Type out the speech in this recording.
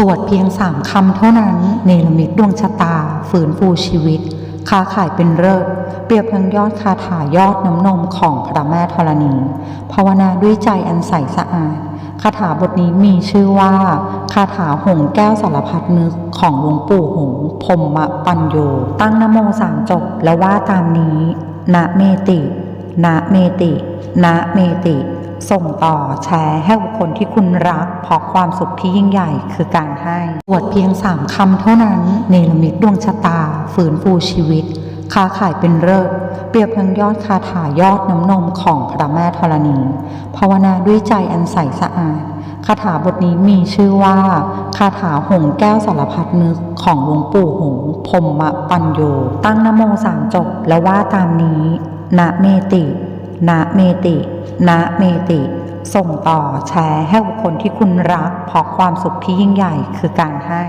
สวดเพียงสามคำเท่านั้น เนรมิตดวงชะตา ฝืนฟูชีวิต ค้าขายเป็นเลิศเปรียบทั้งยอดคาถายอดน้ำนมของพระแม่ธรณี ภาวนาด้วยใจอันใสสะอาดคาถาบทนี้มีชื่อว่า คาถาหงแก้วสารพัดนึกของหลวงปู่หงพรหมปัญโย ตั้งนโมสามจบแล้วว่าตามนี้ นะเมติ นะเมติ นะเมติ ส่งต่อแชร์ให้บุคคลที่คุณรักเพราะความสุขที่ยิ่งใหญ่คือการให้สวดเพียงสามคำเท่านั้น เนรมิตดวงชะตา ฝืนฟูชีวิต ค้าขายเป็นเลิศเปรียบทั้งยอดคาถายอดน้ำนมของพระแม่ธรณีภาวนาด้วยใจอันใสสะอาดคาถาบทนี้มีชื่อว่า คาถาหงแก้วสารพัดนึกของหลวงปู่หงพรมปัญโย ตั้งนโมสามจบแล้วว่าตามนี้นะเมติ นะเมติ นะเมติ ส่งต่อแชร์ให้บุคคลที่คุณรักเพราะความสุขที่ยิ่งใหญ่คือการให้